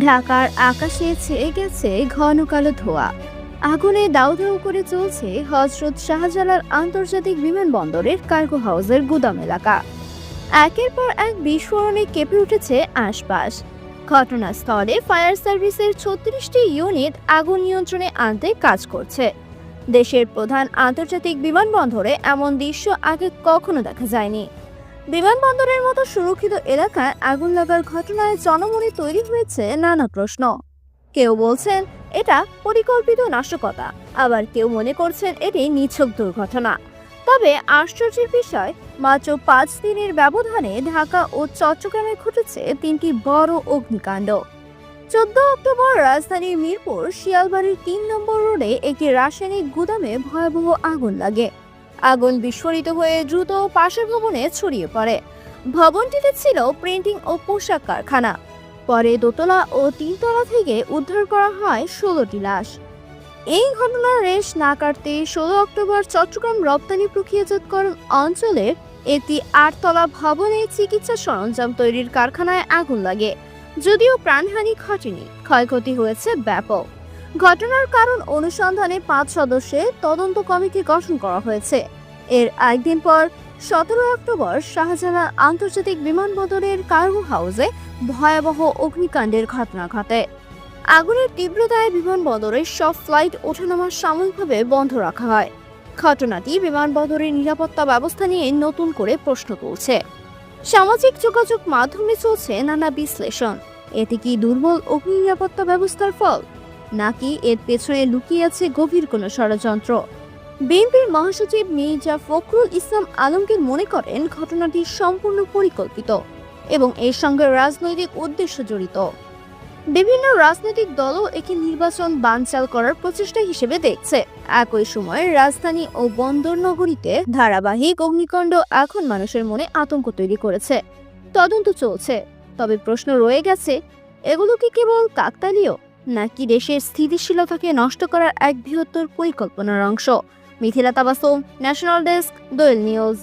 ঢাকার আকাশে ছেয়ে গেছে ঘন কালো ধোয়া। আগুনে দাউ দাউ করে চলছে হজরত শাহজালাল আন্তর্জাতিক বিমানবন্দরের কার্গো হাউসের গুদাম এলাকা। একের পর এক বিস্ফোরণে কেঁপে উঠেছে আশপাশ। ঘটনাস্থলে ফায়ার সার্ভিসের ছত্রিশটি ইউনিট আগুন নিয়ন্ত্রণে আনতে কাজ করছে। দেশের প্রধান আন্তর্জাতিক বিমানবন্দরে এমন দৃশ্য আগে কখনো দেখা যায়নি। বিমানবন্দরের মতো সুরক্ষিত এলাকায় আগুন লাগার ঘটনায় জনমনে তৈরি হয়েছে নানা প্রশ্ন। কেউ বলছেন, এটা পরিকল্পিত নাশকতা। আবার কেউ মনে করছেন, এটি নিছক দুর্ঘটনা। তবে আশ্চর্যের বিষয়, মাত্র পাঁচ দিনের ব্যবধানে ঢাকা ও চট্টগ্রামে ঘটেছে তিনটি বড় অগ্নিকাণ্ড। চোদ্দ অক্টোবর রাজধানীর মিরপুর, শিয়ালবাড়ির তিন নম্বর রোডে একটি রাসায়নিক গুদামে ভয়াবহ আগুন লাগে। আগুন বিস্ফোরিত হয়ে দ্রুত পাশের ভবনে ছড়িয়ে পড়ে। ভবনটিতে ছিল প্রিন্টিং ও পোশাক কারখানা। পরে দোতলা ও তিনতলা থেকে উদ্ধার করা হয় ষোলোটি লাশ। এই ঘটনার রেশ না কাটতে ষোলো অক্টোবর চট্টগ্রাম রপ্তানি প্রক্রিয়াজাতকরণ অঞ্চলের একটি আটতলা ভবনে চিকিৎসা সরঞ্জাম তৈরির কারখানায় আগুন লাগে। যদিও প্রাণহানি ঘটেনি, ক্ষয়ক্ষতি হয়েছে ব্যাপক। ঘটনার কারণ অনুসন্ধানে পাঁচ সদস্যের তদন্ত কমিটি গঠন করা হয়েছে। এর একদিন পর সতেরো অক্টোবর শাহজালাল আন্তর্জাতিক বিমানবন্দরের কার্গো হাউসে ভয়াবহ অগ্নিকাণ্ডের ঘটনা ঘটে। আগুনের তীব্রতায় বিমানবন্দরের সব ফ্লাইট ওঠানামা সাময়িকভাবে বন্ধ রাখা হয়। ঘটনাটি বিমানবন্দরের নিরাপত্তা ব্যবস্থা নিয়ে নতুন করে প্রশ্ন তুলছে। সামাজিক যোগাযোগ মাধ্যমে চলছে নানা বিশ্লেষণ। এতে কি দুর্বল অগ্নি নিরাপত্তা ব্যবস্থার ফল? নাকি এর পেছনে লুকিয়ে আছে গভীর কোনো ষড়যন্ত্র? বিএনপির মহাসচিব মির্জা ফখরুল ইসলাম আলমগীর মনে করেন ঘটনাটি সম্পূর্ণ পরিকল্পিত এবং এর সঙ্গে রাজনৈতিক উদ্দেশ্য জড়িত। বিভিন্ন রাজনৈতিক দলও একে নির্বাচন বানচাল করার প্রচেষ্টা হিসেবে দেখছে। একই সময় রাজধানী ও বন্দর নগরীতে ধারাবাহিক অগ্নিকাণ্ড এখন মানুষের মনে আতঙ্ক তৈরি করেছে। তদন্ত চলছে, তবে প্রশ্ন রয়ে গেছে, এগুলো কি কেবল কাকতালীয় নাকি দেশের স্থিতিশীলতাকে নষ্ট করার এক বৃহত্তর পরিকল্পনার অংশ? Mithila Tabassum national desk Doel news